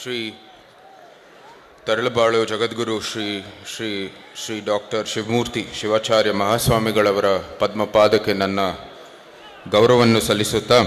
Shri Taralabalu Jagadguru Shri Shri Shri doctor Shivamurthy Shivacharya ಮಹಾಸ್ವಾಮಿಗಳವರ ಪದ್ಮಪಾದಕ್ಕೆ ನನ್ನ ಗೌರವವನ್ನು ಸಲ್ಲಿಸುತ್ತಾ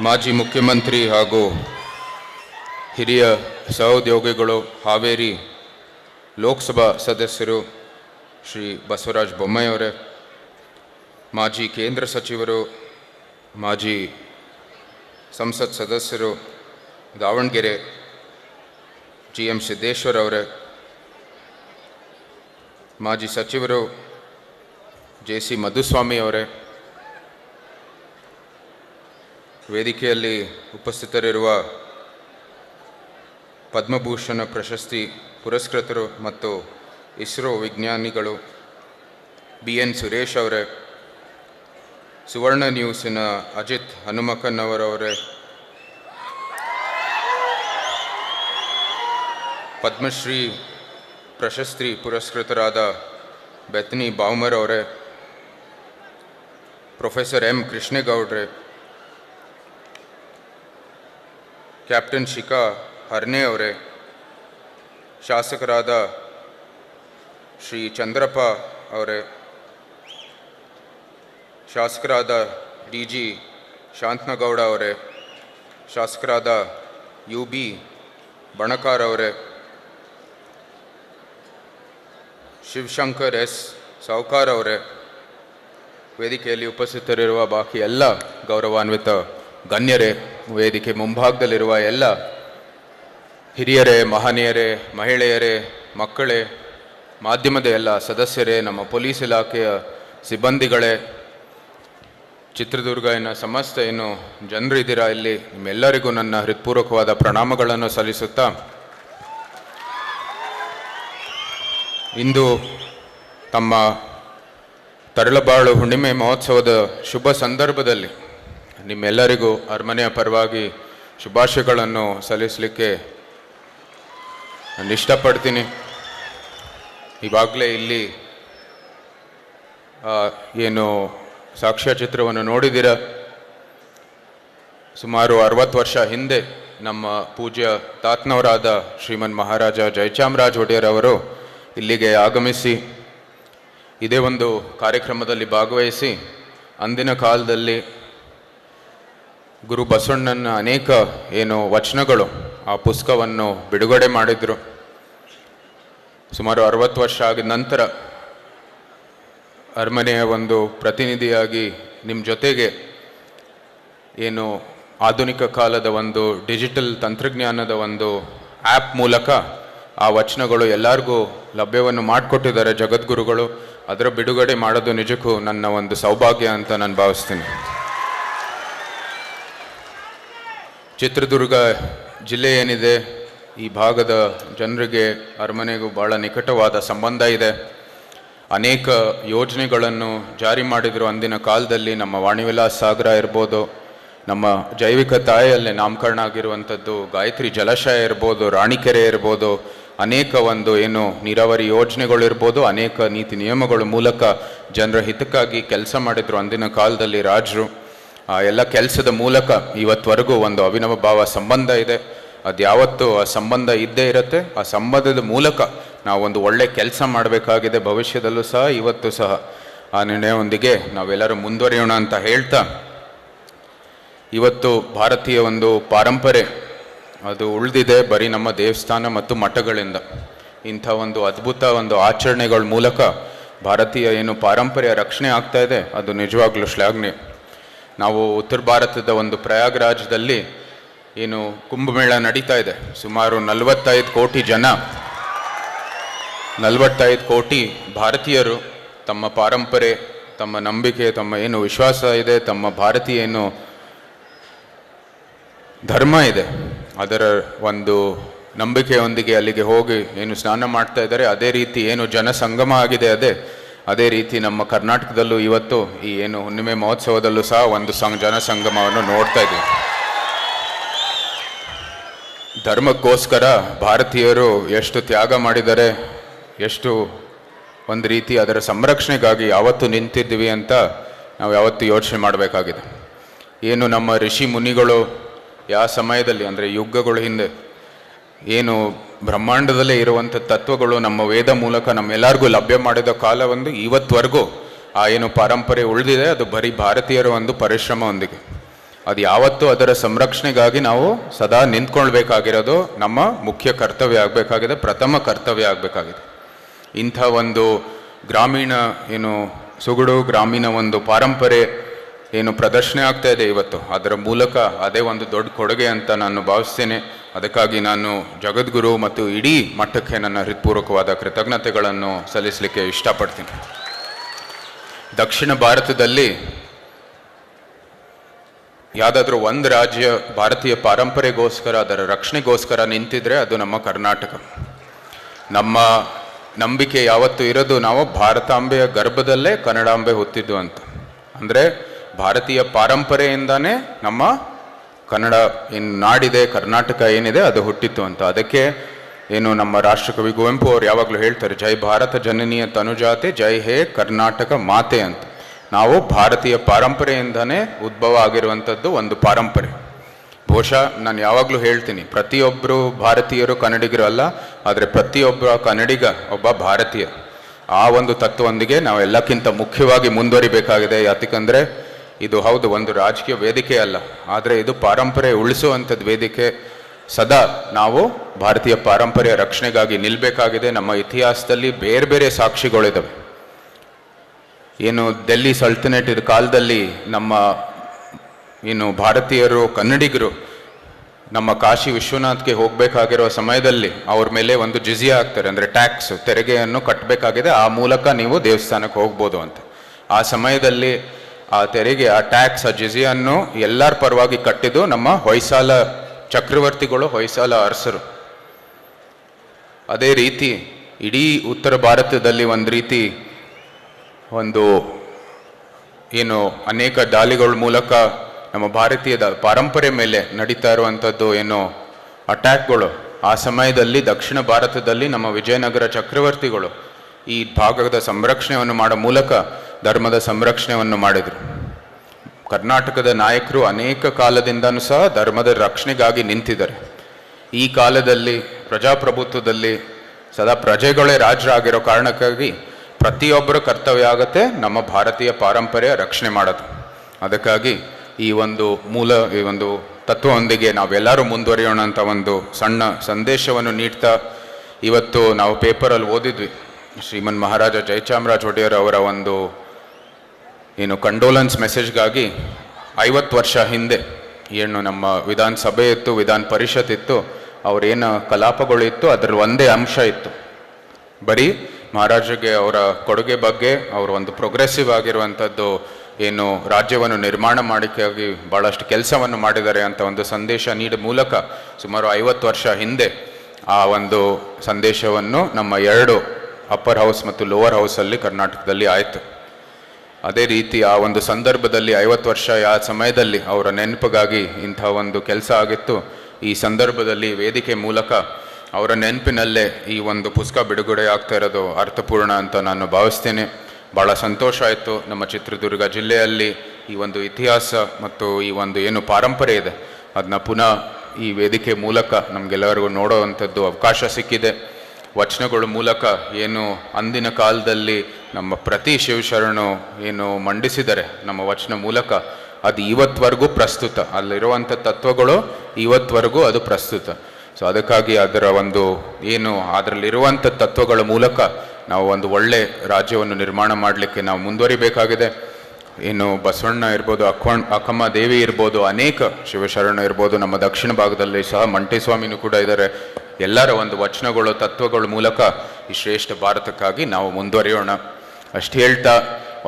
ಮಾಜಿ ಮುಖ್ಯಮಂತ್ರಿ ಹಾಗೂ ಹಿರಿಯ ಸಹೋದ್ಯೋಗಿಗಳು ಹಾವೇರಿ ಲೋಕಸಭಾ ಸದಸ್ಯರು ಶ್ರೀ ಬಸವರಾಜ್ ಬೊಮ್ಮಾಯಿಯವರೇ ಮಾಜಿ ಕೇಂದ್ರ ಸಚಿವರು, ಮಾಜಿ ಸಂಸತ್ ಸದಸ್ಯರು ದಾವಣಗೆರೆ ಜಿ ಎಂ ಸಿದ್ದೇಶ್ವರ್ ಅವರೇ, ಮಾಜಿ ಸಚಿವರು ಜೆ ಸಿ ಮಧುಸ್ವಾಮಿ ಅವರೇ, ವೇದಿಕೆಯಲ್ಲಿ ಉಪಸ್ಥಿತರಿರುವ ಪದ್ಮಭೂಷಣ ಪ್ರಶಸ್ತಿ ಪುರಸ್ಕೃತರು ಮತ್ತು ಇಸ್ರೋ ವಿಜ್ಞಾನಿಗಳು ಬಿ ಎನ್ ಸುರೇಶ್ ಅವರೇ ಸುವರ್ಣ ನ್ಯೂಸಿನ ಅಜಿತ್ ಹನುಮಕನ್ನವರವರೇ ಪದ್ಮಶ್ರೀ ಪ್ರಶಸ್ತಿ ಪುರಸ್ಕೃತರಾದ ಬೆತ್ನಿ ಬಾವ್ಮರ್ ಅವರೇ ಪ್ರೊಫೆಸರ್ ಎಂ ಕೃಷ್ಣೇಗೌಡ್ರೆ. ಕ್ಯಾಪ್ಟನ್ ಶಿಖಾ ಹರ್ನೆ ಅವರೇ ಶಾಸಕರಾದ ಶ್ರೀ ಚಂದ್ರಪ್ಪ ಅವರೇ. ಶಾಸಕರಾದ ಡಿ ಜಿ ಶಾಂತನಗೌಡ ಅವರೇ, ಶಾಸಕರಾದ ಯು ಬಿ ಬಣಕಾರ್ ಅವರೇ, ಶಿವಶಂಕರ್ ಎಸ್ ಸಾವುಕಾರ್ ಅವರೇ, ವೇದಿಕೆಯಲ್ಲಿ ಉಪಸ್ಥಿತರಿರುವ ಬಾಕಿ ಎಲ್ಲ ಗೌರವಾನ್ವಿತ ಗಣ್ಯರೇ, ವೇದಿಕೆ ಮುಂಭಾಗದಲ್ಲಿರುವ ಎಲ್ಲ ಹಿರಿಯರೇ, ಮಹನೀಯರೇ, ಮಹಿಳೆಯರೇ, ಮಕ್ಕಳೇ, ಮಾಧ್ಯಮದ ಎಲ್ಲ ಸದಸ್ಯರೇ, ನಮ್ಮ ಪೊಲೀಸ್ ಇಲಾಖೆಯ ಸಿಬ್ಬಂದಿಗಳೇ ಚಿತ್ರದುರ್ಗ ಇನ್ನು ಸಮಸ್ತ ಏನು ಜನರು ಇದ್ದೀರಾ ಇಲ್ಲಿ? ನಿಮ್ಮೆಲ್ಲರಿಗೂ ನನ್ನ ಹೃತ್ಪೂರ್ವಕವಾದ ಪ್ರಣಾಮಗಳನ್ನು ಸಲ್ಲಿಸುತ್ತಾ ಇಂದು ತಮ್ಮ ತರಳಬಾಳು ಹುಣ್ಣಿಮೆ ಮಹೋತ್ಸವದ ಶುಭ ಸಂದರ್ಭದಲ್ಲಿ ನಿಮ್ಮೆಲ್ಲರಿಗೂ ಅರಮನೆಯ ಪರವಾಗಿ ಶುಭಾಶಯಗಳನ್ನು ಸಲ್ಲಿಸಲಿಕ್ಕೆ ನಾನು ಇಷ್ಟಪಡ್ತೀನಿ ಇವಾಗಲೇ ಇಲ್ಲಿ ಏನು ಸಾಕ್ಷ್ಯಚಿತ್ರವನ್ನು ನೋಡಿದಿರ. ಸುಮಾರು ಅರವತ್ತು ವರ್ಷ ಹಿಂದೆ ನಮ್ಮ ಪೂಜ್ಯ ತಾತ್ನವರಾದ ಶ್ರೀಮನ್ ಮಹಾರಾಜ ಜಯಚಾಮರಾಜ ಒಡೆಯರ್ ಅವರು ಇಲ್ಲಿಗೆ ಆಗಮಿಸಿ, ಇದೇ ಒಂದು ಕಾರ್ಯಕ್ರಮದಲ್ಲಿ ಭಾಗವಹಿಸಿ, ಅಂದಿನ ಕಾಲದಲ್ಲಿ ಗುರು ಬಸವಣ್ಣನ ಅನೇಕ ಏನು ವಚನಗಳು ಆ ಪುಸ್ತಕವನ್ನು ಬಿಡುಗಡೆ ಮಾಡಿದರು. ಸುಮಾರು ಅರವತ್ತು ವರ್ಷ ಆಗಿದ ನಂತರ ಅರಮನೆಯ ಒಂದು ಪ್ರತಿನಿಧಿಯಾಗಿ ನಿಮ್ಮ ಜೊತೆಗೆ ಏನು ಆಧುನಿಕ ಕಾಲದ ಒಂದು ಡಿಜಿಟಲ್ ತಂತ್ರಜ್ಞಾನದ ಒಂದು ಆ್ಯಪ್ ಮೂಲಕ ಆ ವಚನಗಳು ಎಲ್ಲರಿಗೂ ಲಭ್ಯವನ್ನು ಮಾಡಿಕೊಟ್ಟಿದ್ದಾರೆ ಜಗದ್ಗುರುಗಳು. ಅದರ ಬಿಡುಗಡೆ ಮಾಡೋದು ನಿಜಕ್ಕೂ ನನ್ನ ಒಂದು ಸೌಭಾಗ್ಯ ಅಂತ ನಾನು ಭಾವಿಸ್ತೀನಿ. ಚಿತ್ರದುರ್ಗ ಜಿಲ್ಲೆ ಏನಿದೆ, ಈ ಭಾಗದ ಜನರಿಗೆ ಅರಮನೆಗೂ ಭಾಳ ನಿಕಟವಾದ ಸಂಬಂಧ ಇದೆ. ಅನೇಕ ಯೋಜನೆಗಳನ್ನು ಜಾರಿ ಮಾಡಿದರು ಅಂದಿನ ಕಾಲದಲ್ಲಿ. ನಮ್ಮ ವಾಣಿವಿಲಾಸ್ ಸಾಗರ ಇರ್ಬೋದು, ನಮ್ಮ ಜೈವಿಕ ತಾಯಿಯಲ್ಲಿ ನಾಮಕರಣ ಆಗಿರುವಂಥದ್ದು, ಗಾಯತ್ರಿ ಜಲಾಶಯ ಇರ್ಬೋದು, ರಾಣಿಕೆರೆ ಇರ್ಬೋದು, ಅನೇಕ ಒಂದು ಏನು ನೀರಾವರಿ ಯೋಜನೆಗಳಿರ್ಬೋದು ಅನೇಕ ನೀತಿ ನಿಯಮಗಳ ಮೂಲಕ ಜನರ ಹಿತಕ್ಕಾಗಿ ಕೆಲಸ ಮಾಡಿದರು ಅಂದಿನ ಕಾಲದಲ್ಲಿ ರಾಜರು. ಆ ಎಲ್ಲ ಕೆಲಸದ ಮೂಲಕ ಇವತ್ತವರೆಗೂ ಒಂದು ಅವಿನವ ಭಾವ ಸಂಬಂಧ ಇದೆ. ಅದು ಯಾವತ್ತೂ ಆ ಸಂಬಂಧ ಇದ್ದೇ ಇರುತ್ತೆ. ಆ ಸಂಬಂಧದ ಮೂಲಕ ನಾವು ಒಂದು ಒಳ್ಳೆ ಕೆಲಸ ಮಾಡಬೇಕಾಗಿದೆ ಭವಿಷ್ಯದಲ್ಲೂ ಸಹ, ಇವತ್ತು ಸಹ. ಆ ನಿರ್ಣಯವೊಂದಿಗೆ ನಾವೆಲ್ಲರೂ ಮುಂದುವರಿಯೋಣ ಅಂತ ಹೇಳ್ತಾ, ಇವತ್ತು ಭಾರತೀಯ ಒಂದು ಪಾರಂಪರೆ, ಅದು ಉಳಿದಿದೆ ಬರೀ ನಮ್ಮ ದೇವಸ್ಥಾನ ಮತ್ತು ಮಠಗಳಿಂದ. ಇಂಥ ಒಂದು ಅದ್ಭುತ ಒಂದು ಆಚರಣೆಗಳ ಮೂಲಕ ಭಾರತೀಯ ಏನು ಪಾರಂಪರ್ಯ ರಕ್ಷಣೆ ಆಗ್ತಾ ಇದೆ, ಅದು ನಿಜವಾಗ್ಲೂ ಶ್ಲಾಘನೆ ನಾವು ಉತ್ತರ ಭಾರತದ ಒಂದು ಪ್ರಯಾಗ್ರಾಜದಲ್ಲಿ ಏನು ಕುಂಭಮೇಳ ನಡೀತಾ ಇದೆ. ಸುಮಾರು ನಲವತ್ತೈದು ಕೋಟಿ ಜನ ನಲವತ್ತೈದು ಕೋಟಿ ಭಾರತೀಯರು ತಮ್ಮ ಪಾರಂಪರೆ, ತಮ್ಮ ನಂಬಿಕೆ, ತಮ್ಮ ಏನು ವಿಶ್ವಾಸ ಇದೆ, ತಮ್ಮ ಭಾರತೀಯ ಏನು ಧರ್ಮ ಇದೆ, ಅದರ ಒಂದು ನಂಬಿಕೆಯೊಂದಿಗೆ ಅಲ್ಲಿಗೆ ಹೋಗಿ ಏನು ಸ್ನಾನ ಮಾಡ್ತಾ ಇದ್ದಾರೆ. ಅದೇ ರೀತಿ ಏನು ಜನಸಂಗಮ ಆಗಿದೆ ಅದೇ ಅದೇ ರೀತಿ ನಮ್ಮ ಕರ್ನಾಟಕದಲ್ಲೂ ಇವತ್ತು ಈ ಏನು ಹುಣ್ಣಿಮೆ ಮಹೋತ್ಸವದಲ್ಲೂ ಸಹ ಒಂದು ಸಂಘ ಜನಸಂಗಮವನ್ನು ನೋಡ್ತಾ ಇದ್ದೀವಿ. ಧರ್ಮಕ್ಕೋಸ್ಕರ ಭಾರತೀಯರು ಎಷ್ಟು ತ್ಯಾಗ ಮಾಡಿದ್ದಾರೆ ಎಷ್ಟು ಒಂದು ರೀತಿ ಅದರ ಸಂರಕ್ಷಣೆಗಾಗಿ ಯಾವತ್ತು ನಿಂತಿದ್ದೀವಿ ಅಂತ ನಾವು ಯಾವತ್ತು ಯೋಚನೆ ಮಾಡಬೇಕಾಗಿದೆ. ಏನು ನಮ್ಮ ಋಷಿ ಮುನಿಗಳು ಯಾವ ಸಮಯದಲ್ಲಿ, ಅಂದರೆ ಯುಗಗಳ ಹಿಂದೆ, ಏನು ಬ್ರಹ್ಮಾಂಡದಲ್ಲೇ ಇರುವಂಥ ತತ್ವಗಳು ನಮ್ಮ ವೇದ ಮೂಲಕ ನಮ್ಮೆಲ್ಲರಿಗೂ ಲಭ್ಯ ಮಾಡಿದ ಕಾಲ ಒಂದು ಇವತ್ತುವರೆಗೂ ಆ ಏನು ಪಾರಂಪರೆ ಉಳಿದಿದೆ, ಅದು ಬರೀ ಭಾರತೀಯರ ಒಂದು ಪರಿಶ್ರಮ ಒಂದಿಗೆ. ಅದು ಯಾವತ್ತೂ ಅದರ ಸಂರಕ್ಷಣೆಗಾಗಿ ನಾವು ಸದಾ ನಿಂತ್ಕೊಳ್ಬೇಕಾಗಿರೋದು ನಮ್ಮ ಮುಖ್ಯ ಕರ್ತವ್ಯ ಆಗಬೇಕಾಗಿದೆ, ಪ್ರಥಮ ಕರ್ತವ್ಯ ಆಗಬೇಕಾಗಿದೆ. ಇಂಥ ಒಂದು ಗ್ರಾಮೀಣ ಏನು ಸುಗುಡು ಗ್ರಾಮೀಣ ಒಂದು ಪಾರಂಪರೆ ಏನು ಪ್ರದರ್ಶನ ಆಗ್ತಾ ಇದೆ ಇವತ್ತು. ಅದರ ಮೂಲಕ ಅದೇ ಒಂದು ದೊಡ್ಡ ಕೊಡುಗೆ ಅಂತ ನಾನು ಭಾವಿಸ್ತೇನೆ. ಅದಕ್ಕಾಗಿ ನಾನು ಜಗದ್ಗುರು ಮತ್ತು ಇಡೀ ಮಟ್ಟಕ್ಕೆ ನನ್ನ ಹೃತ್ಪೂರ್ವಕವಾದ ಕೃತಜ್ಞತೆಗಳನ್ನು ಸಲ್ಲಿಸಲಿಕ್ಕೆ ಇಷ್ಟಪಡ್ತೀನಿ. ದಕ್ಷಿಣ ಭಾರತದಲ್ಲಿ ಯಾವುದಾದ್ರೂ ಒಂದು ರಾಜ್ಯ ಭಾರತೀಯ ಪಾರಂಪರೆಗೋಸ್ಕರ ಅದರ ರಕ್ಷಣೆಗೋಸ್ಕರ ನಿಂತಿದ್ರೆ ಅದು ನಮ್ಮ ಕರ್ನಾಟಕ. ನಮ್ಮ ನಂಬಿಕೆ ಯಾವತ್ತು ಇರೋದು ನಾವು ಭಾರತಾಂಬೆಯ ಗರ್ಭದಲ್ಲೇ ಕನ್ನಡಾಂಬೆ ಹೊತ್ತಿದ್ದು ಅಂತ. ಅಂದರೆ ಭಾರತೀಯ ಪಾರಂಪರೆಯಿಂದಾನೇ ನಮ್ಮ ಕನ್ನಡ ಏನು ನಾಡಿದೆ, ಕರ್ನಾಟಕ ಏನಿದೆ ಅದು ಹುಟ್ಟಿತ್ತು ಅಂತ. ಅದಕ್ಕೆ ಏನು ನಮ್ಮ ರಾಷ್ಟ್ರಕವಿ ಕುವೆಂಪು ಅವ್ರು ಯಾವಾಗಲೂ ಹೇಳ್ತಾರೆ, ಜೈ ಭಾರತ ಜನನೀಯ ತನುಜಾತೆ, ಜೈ ಹೇ ಕರ್ನಾಟಕ ಮಾತೆ ಅಂತ. ನಾವು ಭಾರತೀಯ ಪಾರಂಪರೆಯಿಂದಾನೇ ಉದ್ಭವ ಆಗಿರುವಂಥದ್ದು ಒಂದು ಪಾರಂಪರೆ. ಬಹುಶಃ ನಾನು ಯಾವಾಗಲೂ ಹೇಳ್ತೀನಿ ಪ್ರತಿಯೊಬ್ಬರು ಭಾರತೀಯರು ಕನ್ನಡಿಗರು ಅಲ್ಲ, ಆದರೆ ಪ್ರತಿಯೊಬ್ಬ ಕನ್ನಡಿಗ ಒಬ್ಬ ಭಾರತೀಯ. ಆ ಒಂದು ತತ್ವದೊಂದಿಗೆ ನಾವು ಎಲ್ಲಕ್ಕಿಂತ ಮುಖ್ಯವಾಗಿ ಮುಂದುವರಿಬೇಕಾಗಿದೆ ಯಾತಕ್ಕಂದರೆ ಇದು ಹೌದು, ಒಂದು ರಾಜಕೀಯ ವೇದಿಕೆ ಅಲ್ಲ, ಆದರೆ ಇದು ಪಾರಂಪರೆ ಉಳಿಸುವಂಥದ್ದು ವೇದಿಕೆ. ಸದಾ ನಾವು ಭಾರತೀಯ ಪಾರಂಪರ್ಯ ರಕ್ಷಣೆಗಾಗಿ ನಿಲ್ಲಬೇಕಾಗಿದೆ ನಮ್ಮ ಇತಿಹಾಸದಲ್ಲಿ ಬೇರೆ ಬೇರೆ ಸಾಕ್ಷಿಗಳಿದ್ದಾವೆ ಏನು ದೆಲ್ಲಿ ಸಲ್ತನೇಟ್ ಕಾಲದಲ್ಲಿ ನಮ್ಮ ಏನು ಭಾರತೀಯರು, ಕನ್ನಡಿಗರು, ನಮ್ಮ ಕಾಶಿ ವಿಶ್ವನಾಥ್ಗೆ ಹೋಗಬೇಕಾಗಿರೋ ಸಮಯದಲ್ಲಿ ಅವ್ರ ಮೇಲೆ ಒಂದು ಜಿಜಿಯಾ ಆಗ್ತಾರೆ ಅಂದರೆ ಟ್ಯಾಕ್ಸ್, ತೆರಿಗೆಯನ್ನು ಕಟ್ಟಬೇಕಾಗಿದೆ ಆ ಮೂಲಕ ನೀವು ದೇವಸ್ಥಾನಕ್ಕೆ ಹೋಗ್ಬೋದು ಅಂತ. ಆ ಸಮಯದಲ್ಲಿ ಆ ತೆರಿಗೆ, ಆ ಟ್ಯಾಕ್ಸ್, ಆ ಜಿಜಿಯನ್ನು ಎಲ್ಲರ ಪರವಾಗಿ ಕಟ್ಟಿದ್ದು ನಮ್ಮ ಹೊಯ್ಸಾಲ ಚಕ್ರವರ್ತಿಗಳು, ಹೊಯ್ಸಾಲ ಅರಸರು. ಅದೇ ರೀತಿ ಇಡೀ ಉತ್ತರ ಭಾರತದಲ್ಲಿ ಒಂದು ರೀತಿ ಒಂದು ಏನು ಅನೇಕ ದಾಳಿಗಳ ಮೂಲಕ ನಮ್ಮ ಭಾರತೀಯದ ಪರಂಪರೆ ಮೇಲೆ ನಡೀತಾ ಇರುವಂಥದ್ದು ಏನು ಅಟ್ಯಾಕ್ಗಳು, ಆ ಸಮಯದಲ್ಲಿ ದಕ್ಷಿಣ ಭಾರತದಲ್ಲಿ ನಮ್ಮ ವಿಜಯನಗರ ಚಕ್ರವರ್ತಿಗಳು ಈ ಭಾಗದ ಸಂರಕ್ಷಣೆಯನ್ನು ಮಾಡೋ ಮೂಲಕ ಧರ್ಮದ ಸಂರಕ್ಷಣೆಯನ್ನು ಮಾಡಿದರು. ಕರ್ನಾಟಕದ ನಾಯಕರು ಅನೇಕ ಕಾಲದಿಂದನೂ ಸಹ ಧರ್ಮದ ರಕ್ಷಣೆಗಾಗಿ ನಿಂತಿದ್ದಾರೆ. ಈ ಕಾಲದಲ್ಲಿ, ಪ್ರಜಾಪ್ರಭುತ್ವದಲ್ಲಿ ಸದಾ ಪ್ರಜೆಗಳೇ ರಾಜರಾಗಿರೋ ಕಾರಣಕ್ಕಾಗಿ ಪ್ರತಿಯೊಬ್ಬರ ಕರ್ತವ್ಯ ಆಗತ್ತೆ ನಮ್ಮ ಭಾರತೀಯ ಪಾರಂಪರ್ಯ ರಕ್ಷಣೆ ಮಾಡೋದು. ಅದಕ್ಕಾಗಿ ಈ ಒಂದು ಮೂಲ, ಈ ಒಂದು ತತ್ವದೊಂದಿಗೆ ನಾವೆಲ್ಲರೂ ಮುಂದುವರಿಯೋಣ ಅಂತ ಒಂದು ಸಣ್ಣ ಸಂದೇಶವನ್ನು ನೀಡ್ತಾ ಇವತ್ತು ನಾವು ಪೇಪರಲ್ಲಿ ಓದಿದ್ವಿ. ಶ್ರೀಮನ್ ಮಹಾರಾಜ ಜಯಚಾಮರಾಜ ಒಡೆಯರ್ ಅವರ ಒಂದು, ಏನು ಕಂಡೋಲೆನ್ಸ್ ಮೆಸೇಜ್ಗಾಗಿ ಐವತ್ತು ವರ್ಷ ಹಿಂದೆ, ಏನು ನಮ್ಮ ವಿಧಾನಸಭೆ ಇತ್ತು, ವಿಧಾನ ಪರಿಷತ್ ಇತ್ತು, ಅವರೇನು ಕಲಾಪಗಳು ಇತ್ತು, ಅದರಲ್ಲಿ ಒಂದೇ ಅಂಶ ಇತ್ತು. ಬರೀ ಮಹಾರಾಜಗೆ ಅವರ ಕೊಡುಗೆ ಬಗ್ಗೆ, ಅವರು ಒಂದು ಪ್ರೋಗ್ರೆಸಿವ್ ಆಗಿರುವಂಥದ್ದು ಏನು ರಾಜ್ಯವನ್ನು ನಿರ್ಮಾಣ ಮಾಡಿಕೆಯಾಗಿ ಭಾಳಷ್ಟು ಕೆಲಸವನ್ನು ಮಾಡಿದ್ದಾರೆ ಅಂತ ಒಂದು ಸಂದೇಶ ನೀಡ ಮೂಲಕ ಸುಮಾರು ಐವತ್ತು ವರ್ಷ ಹಿಂದೆ ಆ ಒಂದು ಸಂದೇಶವನ್ನು ನಮ್ಮ ಎರಡು ಅಪ್ಪರ್ ಹೌಸ್ ಮತ್ತು ಲೋವರ್ ಹೌಸಲ್ಲಿ ಕರ್ನಾಟಕದಲ್ಲಿ ಆಯಿತು. ಅದೇ ರೀತಿ ಆ ಒಂದು ಸಂದರ್ಭದಲ್ಲಿ ಐವತ್ತು ವರ್ಷ ಆ ಸಮಯದಲ್ಲಿ ಅವರ ನೆನಪಿಗಾಗಿ ಇಂಥ ಒಂದು ಕೆಲಸ ಆಗಿತ್ತು. ಈ ಸಂದರ್ಭದಲ್ಲಿ ವೇದಿಕೆ ಮೂಲಕ ಅವರ ನೆನಪಿನಲ್ಲೇ ಈ ಒಂದು ಪುಸ್ತಕ ಬಿಡುಗಡೆ ಆಗ್ತಾ ಇರೋದು ಅರ್ಥಪೂರ್ಣ ಅಂತ ನಾನು ಭಾವಿಸ್ತೇನೆ. ಭಾಳ ಸಂತೋಷ ಆಯಿತು ನಮ್ಮ ಚಿತ್ರದುರ್ಗ ಜಿಲ್ಲೆಯಲ್ಲಿ ಈ ಒಂದು ಇತಿಹಾಸ ಮತ್ತು ಈ ಒಂದು ಏನು ಪಾರಂಪರೆ ಇದೆ. ಅದನ್ನ ಪುನಃ ಈ ವೇದಿಕೆ ಮೂಲಕ ನಮಗೆಲ್ಲರಿಗೂ ನೋಡುವಂಥದ್ದು ಅವಕಾಶ ಸಿಕ್ಕಿದೆ. ವಚನಗಳ ಮೂಲಕ ಏನು ಅಂದಿನ ಕಾಲದಲ್ಲಿ ನಮ್ಮ ಪ್ರತಿ ಶಿವಶರಣು ಏನು ಮಂಡಿಸಿದರೆ ನಮ್ಮ ವಚನ ಮೂಲಕ ಅದು ಇವತ್ವರೆಗೂ ಪ್ರಸ್ತುತ. ಅಲ್ಲಿರುವಂಥ ತತ್ವಗಳು ಇವತ್ವರೆಗೂ ಅದು ಪ್ರಸ್ತುತ. ಸೊ ಅದಕ್ಕಾಗಿ ಅದರ ಒಂದು ಏನು ಅದರಲ್ಲಿರುವಂಥ ತತ್ವಗಳ ಮೂಲಕ ನಾವು ಒಂದು ಒಳ್ಳೆ ರಾಜ್ಯವನ್ನು ನಿರ್ಮಾಣ ಮಾಡಲಿಕ್ಕೆ ನಾವು ಮುಂದುವರಿಬೇಕಾಗಿದೆ. ಏನು ಬಸವಣ್ಣ ಇರ್ಬೋದು ಅಕ್ಕೊಂಡ್ ಅಕ್ಕಮ್ಮ ದೇವಿ ಇರ್ಬೋದು, ಅನೇಕ ಶಿವಶರಣ ಇರ್ಬೋದು, ನಮ್ಮ ದಕ್ಷಿಣ ಭಾಗದಲ್ಲಿ ಸಹ ಮಂಟೇಸ್ವಾಮಿನೂ ಕೂಡ ಇದ್ದಾರೆ. ಎಲ್ಲರ ಒಂದು ವಚನಗಳು, ತತ್ವಗಳ ಮೂಲಕ ಈ ಶ್ರೇಷ್ಠ ಭಾರತಕ್ಕಾಗಿ ನಾವು ಮುಂದುವರಿಯೋಣ. ಅಷ್ಟು ಹೇಳ್ತಾ,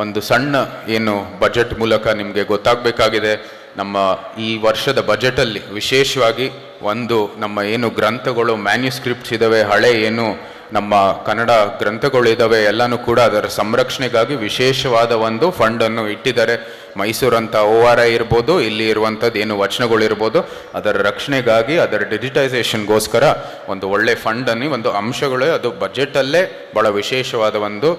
ಒಂದು ಸಣ್ಣ ಏನು ಬಜೆಟ್ ಮೂಲಕ ನಿಮಗೆ ಗೊತ್ತಾಗಬೇಕಾಗಿದೆ. ನಮ್ಮ ಈ ವರ್ಷದ ಬಜೆಟಲ್ಲಿ ವಿಶೇಷವಾಗಿ ಒಂದು ನಮ್ಮ ಏನು ಗ್ರಂಥಗಳು, ಮ್ಯಾನ್ಯುಸ್ಕ್ರಿಪ್ಟ್ಸ್ ಇದ್ದಾವೆ ಹಳೆ ಏನು ನಮ್ಮ ಕನ್ನಡ ಗ್ರಂಥಗಳಿದ್ದಾವೆ ಎಲ್ಲನೂ ಕೂಡ ಅದರ ಸಂರಕ್ಷಣೆಗಾಗಿ ವಿಶೇಷವಾದ ಒಂದು ಫಂಡನ್ನು ಇಟ್ಟಿದ್ದಾರೆ. ಮೈಸೂರಂಥ ಓ ಆರ್ ಐ ಇರ್ಬೋದು, ಇಲ್ಲಿ ಇರುವಂಥದ್ದು ಏನು ವಚನಗಳಿರ್ಬೋದು ಅದರ ರಕ್ಷಣೆಗಾಗಿ, ಅದರ ಡಿಜಿಟೈಸೇಷನ್ಗೋಸ್ಕರ ಒಂದು ಒಳ್ಳೆ ಫಂಡನ್ನು ಒಂದು ಅಂಶಗಳೇ, ಅದು ಬಜೆಟಲ್ಲೇ ಭಾಳ ವಿಶೇಷವಾದ ಒಂದು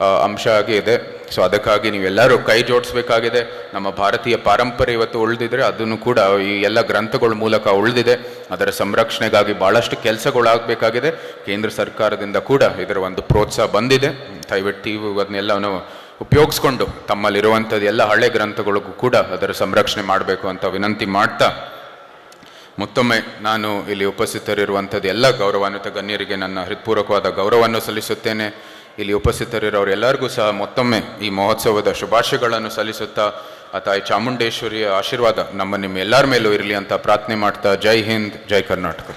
ಅಂಶ ಆಗಿ ಇದೆ ಸೊ ಅದಕ್ಕಾಗಿ ನೀವೆಲ್ಲರೂ ಕೈ ಜೋಡಿಸ್ಬೇಕಾಗಿದೆ. ನಮ್ಮ ಭಾರತೀಯ ಪಾರಂಪರೆ ಇವತ್ತು ಉಳಿದಿದ್ರೆ ಅದನ್ನು ಕೂಡ ಈ ಎಲ್ಲ ಗ್ರಂಥಗಳ ಮೂಲಕ ಉಳಿದಿದೆ. ಅದರ ಸಂರಕ್ಷಣೆಗಾಗಿ ಭಾಳಷ್ಟು ಕೆಲಸಗಳಾಗಬೇಕಾಗಿದೆ. ಕೇಂದ್ರ ಸರ್ಕಾರದಿಂದ ಕೂಡ ಇದರ ಒಂದು ಪ್ರೋತ್ಸಾಹ ಬಂದಿದೆ. ದಯವಿಟ್ಟು ಇವು ಅದನ್ನೆಲ್ಲವನ್ನು ಉಪಯೋಗಿಸ್ಕೊಂಡು ತಮ್ಮಲ್ಲಿರುವಂಥದ್ದು ಎಲ್ಲ ಹಳೆ ಗ್ರಂಥಗಳಿಗೂ ಕೂಡ ಅದರ ಸಂರಕ್ಷಣೆ ಮಾಡಬೇಕು ಅಂತ ವಿನಂತಿ ಮಾಡ್ತಾ. ಮತ್ತೊಮ್ಮೆ ನಾನು ಇಲ್ಲಿ ಉಪಸ್ಥಿತರಿರುವಂಥದ್ದು ಎಲ್ಲ ಗೌರವಾನ್ವಿತ ಗಣ್ಯರಿಗೆ ನನ್ನ ಹೃತ್ಪೂರ್ವಕವಾದ ಗೌರವವನ್ನು ಸಲ್ಲಿಸುತ್ತೇನೆ. ಇಲ್ಲಿ ಉಪಸ್ಥಿತರಿರೋರು ಎಲ್ಲರಿಗೂ ಸಹ ಮತ್ತೊಮ್ಮೆ ಈ ಮಹೋತ್ಸವದ ಶುಭಾಶಯಗಳನ್ನು ಸಲ್ಲಿಸುತ್ತಾ, ಆ ತಾಯಿ ಚಾಮುಂಡೇಶ್ವರಿಯ ಆಶೀರ್ವಾದ ನಮ್ಮ ನಿಮ್ಮ ಎಲ್ಲರ ಮೇಲೂ ಇರಲಿ ಅಂತ ಪ್ರಾರ್ಥನೆ ಮಾಡ್ತಾ, ಜೈ ಹಿಂದ್, ಜೈ ಕರ್ನಾಟಕ.